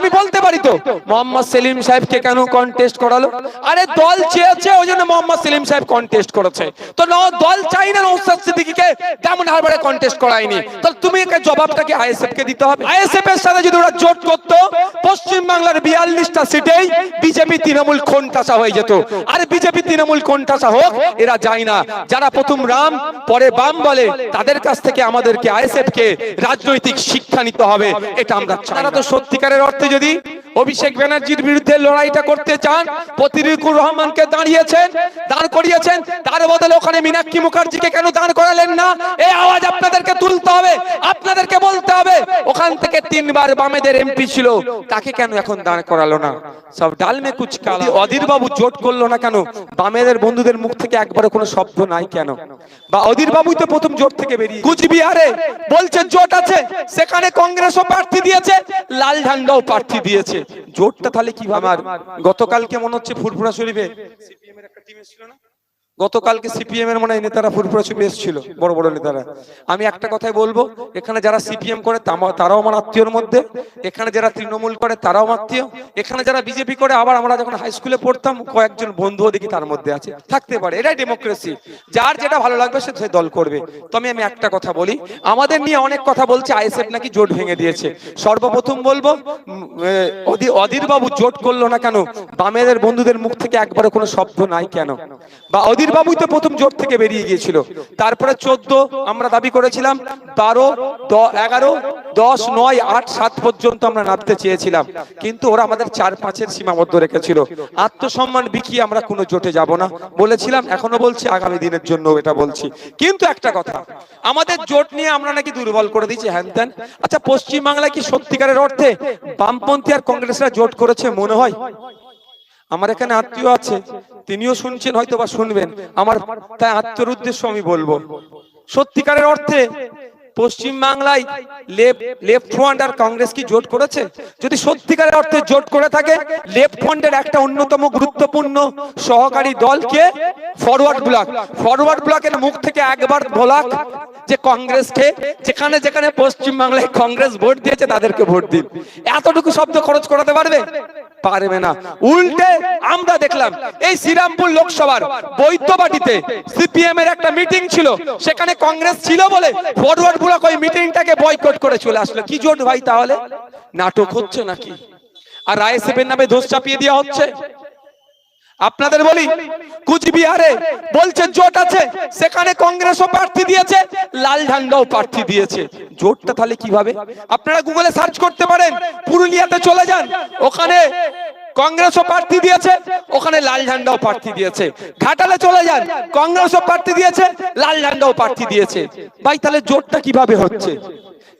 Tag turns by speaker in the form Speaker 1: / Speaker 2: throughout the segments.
Speaker 1: আমি বলতে পারি তো, মোহাম্মদ সেলিম সাহেবকে কেন কন্টেস্ট করালো? আরে দল চেয়েছে ওই জন্য মোহাম্মদ সেলিম সাহেব কন্টেস্ট করেছে। তো ন, দল চাই না নৌসাদ সিদ্দিকীকে তেমন হারবারে কন্টেস্ট করায়নি। তাহলে তুমি একে জবাবটা কি আইএসএফ কে দিতে হবে? আইএসএফ এর সাথে যদি ওরা জোট করতো, পশ্চিম বাংলার বিয়াল্লিশটা সিটেই বিজেপি তৃণমূল কোনটাসা হয়ে যেত। আর বিজেপি তৃণমূল কোনটাসা হোক, এরা যায় না। যারা প্রথম রাম, পরে বাম বলে, তাদের কাছ থেকে আমাদেরকে আইএসএফ কে রাজনৈতিক শিক্ষা নিতে হবে, এটা আমরা তারা তো সত্যিকারের অর্থে যদি অভিষেক ব্যানার্জির বিরুদ্ধে লড়াইটা করতে চান, প্রতিরুকুর রহমানকে দাঁড়িয়েছেন, দাঁড় করিয়েছেন, তার বদলে ওখানে মীনাক্ষী মুখার্জিকে কেন দাঁড় করালেন না? এই আওয়াজ আপনাদেরকে তুলতে হবে, আপনাদেরকে বলতে হবে। ওখান থেকে তিনবার বামেদের এমপি ছিল, তাকে কেন এখন দাঁড় করালো না? সব ডাল মে অধীর বাবু জোট করল না কেন? বামেদের বন্ধুদের মুখ থেকে একবারে কোনো শব্দ নাই কেন? বা অধীর বাবুই তো প্রথম জোট থেকে বেরিয়ে কুচবিহারে বলছে জোট আছে, সেখানে কংগ্রেসও প্রার্থী দিয়েছে, লাল ঝান্ডাও প্রার্থী দিয়েছে। জোটটা তাহলে কি আমার গতকালকে মনে হচ্ছে ফুরফুরা শরীফে সিপিএম এর একটা টিম এসেছিল না? গতকালকে সিপিএম এর মনে হয় নেতারা ফুরফুরা এসেছিল, বড় বড় নেতারা। আমি একটা কথাই বলব, এখানে যারা সিপিএম করে তারাও আমার আত্মীয়র মধ্যে, এখানে যারা তৃণমূল করে তারাও আত্মীয়, এখানে যারা বিজেপি করে আবার আমরা যখন হাই স্কুলে পড়তাম, কয়েকজন বন্ধুও দেখি তার মধ্যে আছে। থাকতে পারে, এটাই ডেমোক্রেসি যার যেটা ভালো লাগবে সে দল করবে। তবে আমি একটা কথা বলি, আমাদের নিয়ে অনেক কথা বলছে আইএসএফ নাকি জোট ভেঙে দিয়েছে। সর্বপ্রথম বলব অধীর বাবু জোট করল না কেন? বামেদের বন্ধুদের মুখ থেকে একবারে কোনো শব্দ নাই কেন? বা অধীর বাবুই তো প্রথম জোট থেকে বেরিয়ে গিয়েছিল। তারপরে চোদ্দ আমরা দাবি করেছিলাম, বারো এগারো, দশ, নয়, আট, সাত পর্যন্ত আমরা নামতে চেয়েছিলাম। কিন্তু ওরা আমাদের চার পাঁচের সীমাবদ্ধ রেখেছিল। আত্মসম্মান বিকিয়ে আমরা কোনো জোটে যাব না। বলেছিলাম, এখনও বলছি, আগামী দিনের জন্য এটা বলছি। কিন্তু একটা কথা, আমাদের জোট নিয়ে আমরা নাকি দুর্বল করে দিয়েছি, হ্যান ত্যান। আচ্ছা পশ্চিমবাংলায় কি সত্যিকারের অর্থে বামপন্থী আর কংগ্রেসরা জোট করেছে মনে হয়? আমার এখানে আত্মীয় আছে, তিনিও শুনছেন হয়তো বা শুনবেন। আমার তাই আত্মীয়র উদ্দেশ্য আমি বলব। সত্যিকারের অর্থে পশ্চিম বাংলায় আর কংগ্রেস কি জোট করেছে? যদি সত্যিকারের অর্থে জোট করে থাকে, লেফট ফ্রন্টের একটা অন্যতম গুরুত্বপূর্ণ সহকারী দলকে ব্লক ব্লকের মুখ থেকে একবার যে কংগ্রেসকে যেখানে যেখানে পশ্চিম বাংলায় কংগ্রেস ভোট দিয়েছে, তাদেরকে ভোট দিন। এতটুকু শব্দ খরচ করাতে পারবে? পারবে না। উল্টে আমরা দেখলাম, এই শ্রীরামপুর লোকসভার বৈদ্যবাটিতে সিপিএম এর একটা মিটিং ছিল, সেখানে কংগ্রেস ছিল বলে ফরওয়ার্ড ব্লক ওই মিটিংটাকে বয়কট করে চলে আসলো। কি জোট ভাই তাহলে? নাটক হচ্ছে নাকি? আর আইএসএফ এর নামে দোষ চাপিয়ে দেওয়া হচ্ছে? আপনাদের বলি, কুচবিহারে বলছে জোট আছে, সেখানে কংগ্রেসও প্রার্থী দিয়েছে লাল ঝান্ডাও প্রার্থী দিয়েছে। জোটটা তাহলে কীভাবে? আপনারা গুগলে সার্চ করতে পারেন, পুরুলিয়াতে চলে যান, ওখানে কংগ্রেসও প্রার্থী দিয়েছে, ওখানে লাল ঝান্ডাও প্রার্থী দিয়েছে। ঘাটালে চলে যান, কংগ্রেসও প্রার্থী দিয়েছে লাল ঝান্ডাও প্রার্থী দিয়েছে। ভাই, তাহলে জোটটা কীভাবে হচ্ছে?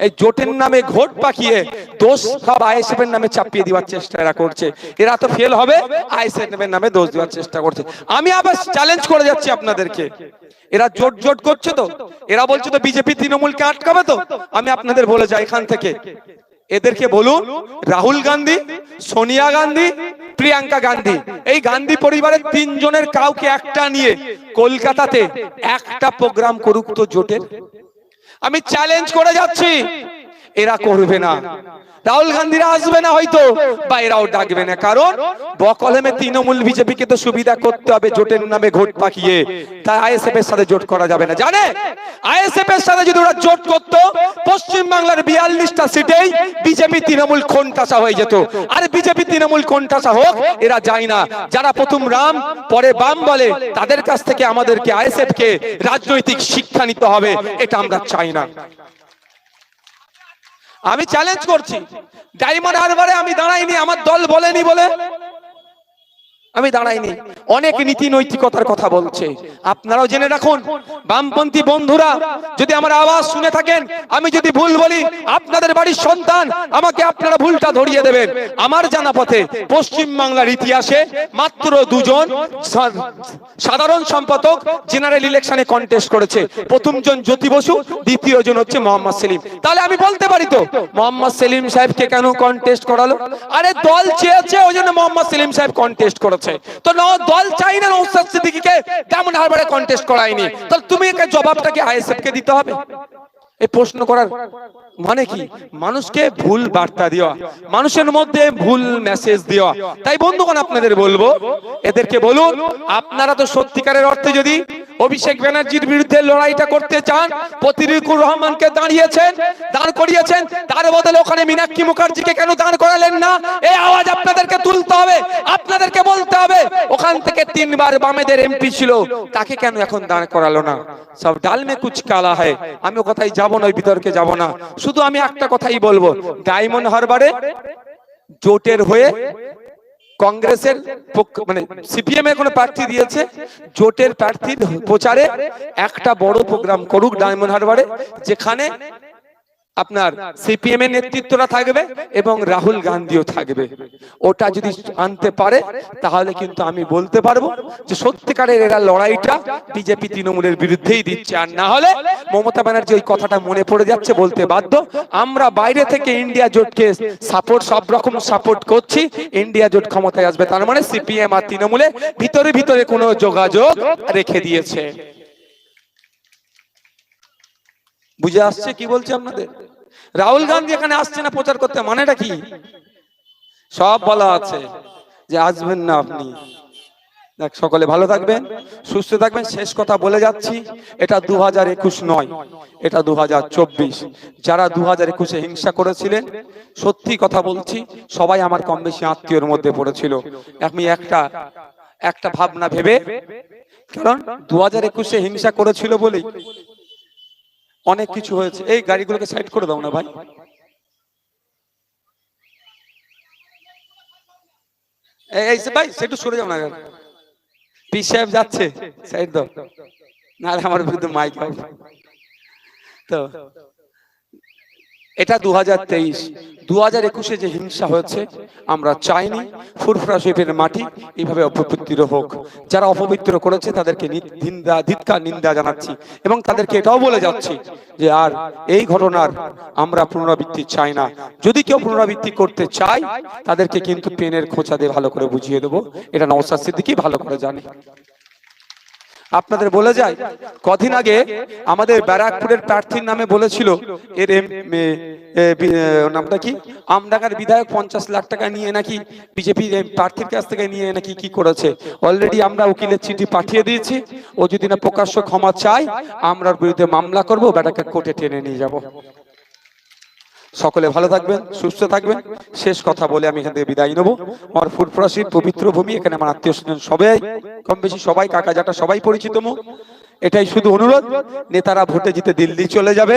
Speaker 1: এই জোটের নামে ঘোট পাকিয়ে দোষ সব আইএসএফ এর নামে চাপিয়ে দেওয়ার চেষ্টা এরা করছে। এরা তো ফেল হবে আইএসএফ এর নামে দোষ দেওয়ার চেষ্টা করছে। আমি আবার চ্যালেঞ্জ করে যাচ্ছি আপনাদেরকে। এরা জোট জোট করছে তো। এরা বলছে তো বিজেপি তৃণমূলকে আটকাবে তো। আমি আপনাদের বলে যাই এখান থেকে। এদেরকে বলুন, রাহুল গান্ধী, সোনিয়া গান্ধী, প্রিয়াঙ্কা গান্ধী। এই গান্ধী পরিবারের তিনজনের কাউকে একটা নিয়ে কলকাতাতে একটা প্রোগ্রাম করুক তো জোটের। আমি চ্যালেঞ্জ করে যাচ্ছি। এরা করবে না। রাহুল গান্ধীরা আসবে না হয়তো বা এরাও ডাকবে না। কারণ বকলমে তৃণমূল বিজেপিকে তো সুবিধা করতে হবে জোটের নামে ঘোট পাকিয়ে। তাই আইএসএফ এর সাথে জোট করা যাবে না। জানে আইএসএফ এর সাথে যদি ওরা জোট করত, পশ্চিম বাংলার বিয়াল্লিশটা সিটেই বিজেপি তৃণমূল কোনটাসা হয়ে যেত। আর বিজেপি তৃণমূল কোনটাসা হোক, এরা যায় না। যারা প্রথম রাম, পরে বাম বলে, তাদের কাছ থেকে আমাদেরকে আইএসএফ কে রাজনৈতিক শিক্ষা নিতে হবে, এটা আমরা চাই না। আমি চ্যালেঞ্জ করছি। ডায়মন্ড হারবারে আমি দাঁড়াইনি আমার দল বলেনি বলে। আমি দাঁড়াইনি। অনেক নীতি নৈতিকতার কথা বলছে। আপনারাও জেনে রাখুন, বামপন্থী বন্ধুরা, যদি আমার আওয়াজ শুনে থাকেন, আমি যদি ভুল বলি, আপনাদের বাড়ির সন্তান আমাকে আপনারা ভুলটা ধরিয়ে দেবেন। আমার জানা পথে পশ্চিম বাংলার ইতিহাসে মাত্র দুজন সাধারণ সম্পাদক জেনারেল ইলেকশনে কন্টেস্ট করেছে। প্রথম জন জ্যোতি বসু, দ্বিতীয় জন হচ্ছে মোহাম্মদ সেলিম। তাহলে আমি বলতে পারি তো, মোহাম্মদ সেলিম সাহেবকে কেন কন্টেস্ট করালো? আরে দল চেয়েছে, ওই জন্য মোহাম্মদ সেলিম সাহেব কন্টেস্ট করেছে। তো দল চাই না নৌসাদ সিদ্দিকীকে তেমন হারবারে কন্টেস্ট করায়নি। তাহলে তুমি একে জবাবটা কি আইএসএফ কে দিতে হবে? এই প্রশ্ন করার মানে কি? মানুষকে ভুল বার্তা দেওয়া, মানুষের মধ্যে ভুল মেসেজ দেওয়া। তাই বন্ধুগণ, আপনাদের বলব, এদেরকে বলুন, আপনারা তো সত্যিকারের অর্থে যদি অভিষেক ব্যানার্জির বিরুদ্ধে লড়াইটা করতে চান প্রতিরিকুর রহমানকে দাঁড়িয়েছেন, দাঁড় করিয়েছেন, তার বদলে ওখানে মীনাক্ষী মুখার্জিকে কেন দাঁড় করালেন না? এই আওয়াজ আপনাদেরকে তুলতে হবে, আপনাদেরকে বলতে হবে। ওখান থেকে তিনবার বামেদের এমপি ছিল, তাকে কেন এখন দাঁড় করালো না? সব ডাল মে কুচ কালা হয় আমি ও কথাই যাব না, ওই বিতর্কে যাব না। শুধু আমি একটা কথাই বলব, ডায়মন্ড হারবারে জোটের হয়ে কংগ্রেসের মানে সিপিএম এর কোনো প্রার্থী দিয়েছে, জোটের প্রার্থী প্রচারে একটা বড় প্রোগ্রাম করুক ডায়মন্ড হারবারে, যেখানে আপনার সিপিএম এর নেতৃত্বরা থাকবে এবং রাহুল গান্ধীও থাকবে। ওটা যদি আনতে পারে, তাহলে কিন্তু আমি বলতে পারব যে সত্যিকারের এরা লড়াইটা বিজেপি তৃণমূলের বিরুদ্ধেই দিচ্ছে। আর না হলে মমতা ব্যানার্জি ওই কথাটা মনে পড়ে যাচ্ছে, বলতে বাধ্য। আমরা বাইরে থেকে ইন্ডিয়া জোটকে সাপোর্ট সব রকম সাপোর্ট করছি। ইন্ডিয়া জোট ক্ষমতায় আসবে, তার মানে সিপিএম আর তৃণমূলে ভিতরে ভিতরে কোনো যোগাযোগ রেখে দিয়েছে। বুঝে আসছে? কি বলছে আপনাদের? রাহুল গান্ধী এখানে আসছে না প্রচার করতে? মানেটা কি? সব বলা আছে যে আসবেন না আপনি। দেখ, সকলে ভালো থাকবেন, সুস্থ থাকবেন। শেষ কথা বলে যাচ্ছি, এটা দু হাজার একুশ নয়, এটা দু হাজার চব্বিশ। যারা দু হাজার একুশে হিংসা করেছিলেন, সত্যি কথা বলছি, সবাই আমার কম বেশি আত্মীয়র মধ্যে পড়েছিল। আমি একটা একটা ভাবনা ভেবে, কারণ দু হাজার একুশে হিংসা করেছিল বলেই অনেক কিছু হয়েছে। এই গাড়িগুলোকে সাইড করে দাও না ভাই। এই ভাই সেটু সরে যাও না পি সাহেব যাচ্ছে। সাইড দাও। না আমার বিরুদ্ধে মাইক হবে। তো এটা দু হাজার তেইশ। দু হাজার একুশে যে হিংসা হয়েছে, আমরা চাইনি ফুরফুরা শরীফের মাটি এইভাবে অপবিত্র হোক। যারা অপবিত্র করেছে, তাদেরকে নিন্দা, ধিৎকার, নিন্দা জানাচ্ছি এবং তাদেরকে এটাও বলে যাচ্ছি যে, আর এই ঘটনার আমরা পুনরাবৃত্তি চাই না। যদি কেউ পুনরাবৃত্তি করতে চায়, তাদেরকে কিন্তু পেনের খোঁচা দিয়ে ভালো করে বুঝিয়ে দেবো। এটা নওসাদ সিদ্দিকি ভালো করে জানে। আপনাদের বলে যায়, কদিন আগে আমাদের ব্যারাকপুরের প্রার্থীর নামে বলেছিল, এর নামটা কি? আমডাঙ্গার বিধায়ক পঞ্চাশ লাখ টাকা নিয়ে নাকি বিজেপি প্রার্থীর কাছ থেকে নিয়ে নাকি কি করেছে? অলরেডি আমরা উকিলের চিঠি পাঠিয়ে দিয়েছি, ও যদি না প্রকাশ্য ক্ষমা চায়, আমরা বিরুদ্ধে মামলা করব বেটাকে কোর্টে টেনে নিয়ে যাব। সকলে ভালো থাকবেন, সুস্থ থাকবেন। শেষ কথা বলে আমি এখান থেকে বিদায় নেব। আমার ফুরফুরাসির পবিত্র ভূমি, এখানে আমার আত্মীয় স্বজন সবাই কম বেশি সবাই কাকা জাটা সবাই পরিচিত মুখ এটাই শুধু অনুরোধ, নেতারা ভোটে জিতে দিল্লি চলে যাবে।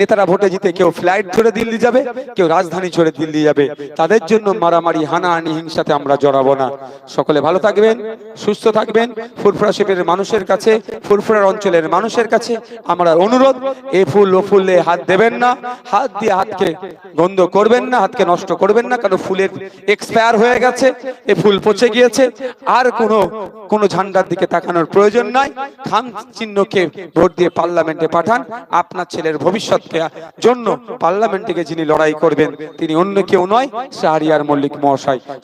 Speaker 1: নেতারা ভোটে জিতে কেউ ফ্লাইট ধরে দিল্লি যাবে, কেউ রাজধানী ছেড়ে দিল্লি যাবে। তাদের জন্য মারামারি, হানাহানি, হিংসাতে আমরা জড়াবো না। সকলে ভালো থাকবেন, সুস্থ থাকবেন, ফুরফুরা শিবের মানুষের কাছে, ফুরফুরার অঞ্চলের মানুষের কাছে আমরা অনুরোধ, এ ফুল, ও ফুলে হাত দেবেন না, হাত দিয়ে হাতকে গন্ধ করবেন না, হাতকে নষ্ট করবেন না, কারণ ফুলের এক্সপায়ার হয়ে গেছে, এ ফুল পচে গিয়েছে, আর কোনো কোনো ঝান্ডার দিকে তাকানোর প্রয়োজন নাই। খাম চিহ্নকে ভোট দিয়ে পার্লামেন্টে পাঠান, আপনার ছেলের ভবিষ্যৎকে জন্য পার্লামেন্টে যিনি লড়াই করবেন, তিনি অন্য কেউ নয়, শাহরিয়ার মল্লিক মহাশয়।